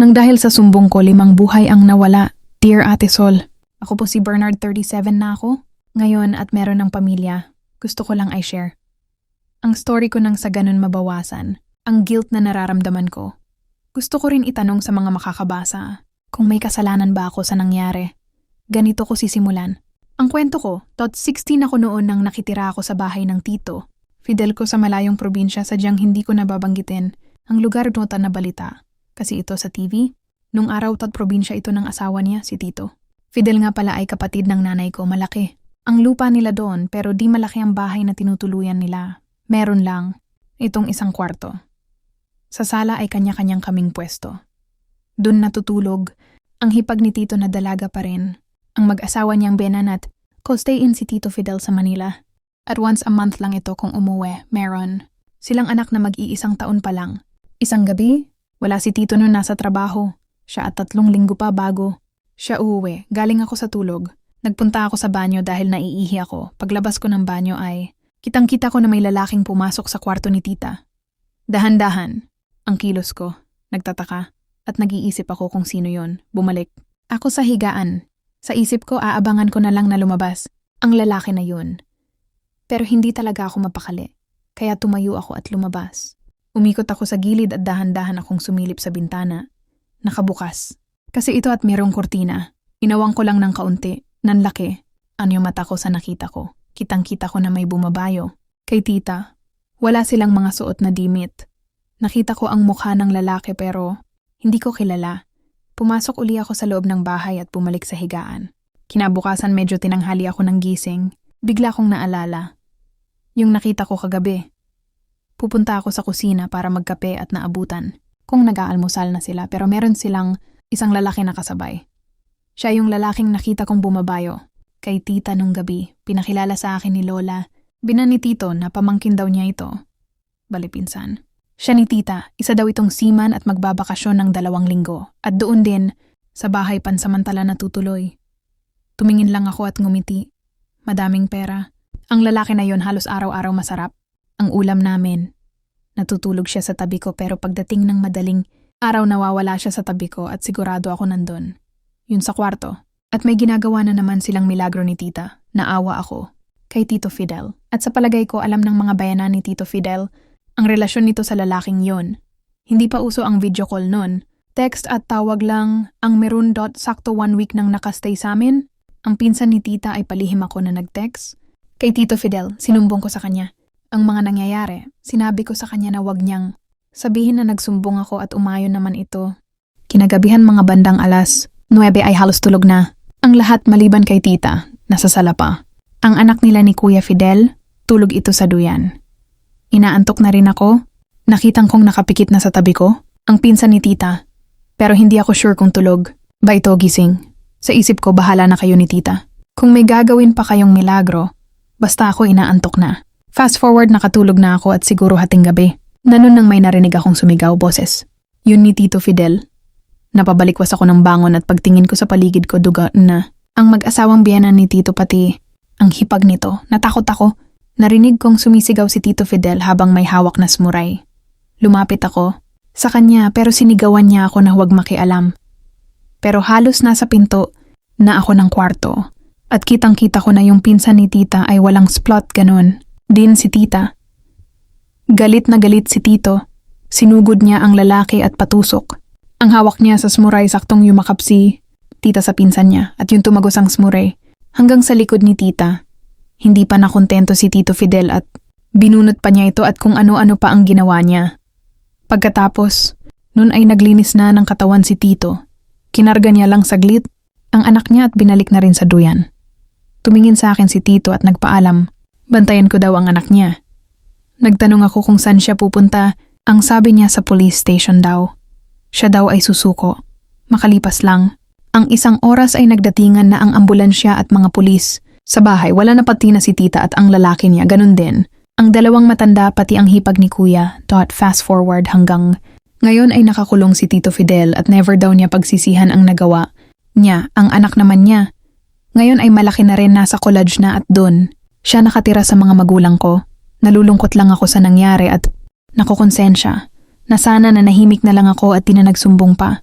Nang dahil sa sumbong ko, limang buhay ang nawala. Dear Ate Sol, ako po si Bernard, 37 na ako. Ngayon at meron ng pamilya, gusto ko lang i-share. Ang story ko nang sa ganun mabawasan, ang guilt na nararamdaman ko. Gusto ko rin itanong sa mga makakabasa kung may kasalanan ba ako sa nangyari. Ganito ko sisimulan. Ang kwento ko, tot 16 ako noon nang nakitira ako sa bahay ng tito. Fidel ko sa malayong probinsya sadyang hindi ko nababanggitin ang lugar nota na balita. Kasi ito sa TV, nung araw tot probinsya ito ng asawa niya, si tito. Fidel nga pala ay kapatid ng nanay ko, malaki. Ang lupa nila doon pero di malaki ang bahay na tinutuluyan nila. Meron lang, itong isang kwarto. Sa sala ay kanya-kanyang kaming pwesto. Doon natutulog, ang hipag ni Tito na dalaga pa rin. Ang mag-asawa niyang Benan at co-stay in si Tito Fidel sa Manila. At once a month lang ito kung umuwi, meron. Silang anak na mag-iisang taon pa lang. Isang gabi, wala si Tito noon nasa trabaho. Siya at tatlong linggo pa bago. Siya uuwi, galing ako sa tulog. Nagpunta ako sa banyo dahil naiihi ako. Paglabas ko ng banyo ay, kitang-kita ko na may lalaking pumasok sa kwarto ni tita. Dahan-dahan, ang kilos ko, nagtataka, at nag-iisip ako kung sino yon. Bumalik. Ako sa higaan. Sa isip ko, aabangan ko na lang na lumabas. Ang lalaki na yun. Pero hindi talaga ako mapakali. Kaya tumayo ako at lumabas. Umikot ako sa gilid at dahan-dahan akong sumilip sa bintana. Nakabukas. Kasi ito at merong kurtina. Inawang ko lang ng kaunti. Nanlaki. Anyo mata ko sa nakita ko. Kitang-kita ko na may bumabayo. Kay tita, wala silang mga suot na dimit. Nakita ko ang mukha ng lalaki pero hindi ko kilala. Pumasok uli ako sa loob ng bahay at bumalik sa higaan. Kinabukasan medyo tinanghali ako ng gising. Bigla kong naalala. Yung nakita ko kagabi. Pupunta ako sa kusina para magkape at naabutan. Kung nag-aalmusal na sila pero meron silang isang lalaki na kasabay. Siya yung lalaking nakita kong bumabayo. Kay tita nung gabi, pinakilala sa akin ni Lola. Binan ni Tito na pamangkin daw niya ito. Balipinsan. Siya ni tita, isa daw itong seaman at magbabakasyon ng dalawang linggo. At doon din, sa bahay pansamantala natutuloy. Tumingin lang ako at ngumiti. Madaming pera. Ang lalaki na yon halos araw-araw masarap. Ang ulam namin. Natutulog siya sa tabi ko pero pagdating ng madaling araw nawawala siya sa tabi ko at sigurado ako nandun. Yun sa kwarto. At may ginagawa na naman silang milagro ni tita. Naawa ako. Kay Tito Fidel. At sa palagay ko alam ng mga bayanan ni Tito Fidel ang relasyon nito sa lalaking yon. Hindi pa uso ang video call nun. Text at tawag lang ang meron dot sakto one week nang nakastay sa amin. Ang pinsan ni tita ay palihim ako na nag-text. Kay Tito Fidel, sinumbong ko sa kanya. Ang mga nangyayari, sinabi ko sa kanya na wag niyang sabihin na nagsumbong ako at umayon naman ito. Kinagabihan mga bandang alas, 9 ay halos tulog na. Ang lahat maliban kay tita, nasa sala pa. Ang anak nila ni Kuya Fidel, tulog ito sa duyan. Inaantok na rin ako. Nakitang kong nakapikit na sa tabi ko, ang pinsan ni tita. Pero hindi ako sure kung tulog. Ba ito gising. Sa isip ko bahala na kayo ni tita. Kung may gagawin pa kayong milagro, basta ako inaantok na. Fast forward nakatulog na ako at siguro hating gabi. Nanon nang may narinig akong sumigaw boses. Yun ni Tito Fidel. Napabalikwas ako ng bangon at pagtingin ko sa paligid ko duga na ang mag-asawang biyanan ni Tito pati ang hipag nito. Natakot ako Narinig kong sumisigaw si Tito Fidel habang may hawak na smuray. Lumapit ako sa kanya pero sinigawan niya ako na huwag makialam. Pero halos nasa pinto na ako ng kwarto at kitang-kita ko na yung pinsan ni tita ay walang splot ganun. Din si tita. Galit na galit si tito. Sinugod niya ang lalaki at patusok. Ang hawak niya sa smuray saktong yumakap si tita sa pinsan niya at yung tumagos ang smuray hanggang sa likod ni tita. Hindi pa nakontento si Tito Fidel at binunot pa niya ito at kung ano-ano pa ang ginawa niya. Pagkatapos, nun ay naglinis na ng katawan si Tito. Kinarga niya lang saglit ang anak niya at binalik na rin sa duyan. Tumingin sa akin si Tito at nagpaalam, bantayan ko daw ang anak niya. Nagtanong ako kung saan siya pupunta, ang sabi niya sa police station daw. Siya daw ay susuko. Makalipas lang, ang isang oras ay nagdatingan na ang ambulansya at mga pulis sa bahay, wala na pati na si tita at ang lalaki niya, ganun din. Ang dalawang matanda pati ang hipag ni kuya, dot fast forward hanggang ngayon ay nakakulong si Tito Fidel at never daw niya pagsisihan ang nagawa. Niya, ang anak naman niya. Ngayon ay malaki na rin nasa college na at doon. Siya nakatira sa mga magulang ko. Nalulungkot lang ako sa nangyari at nakukonsensya na sana na nahimik na lang ako at di na nagsumbong pa.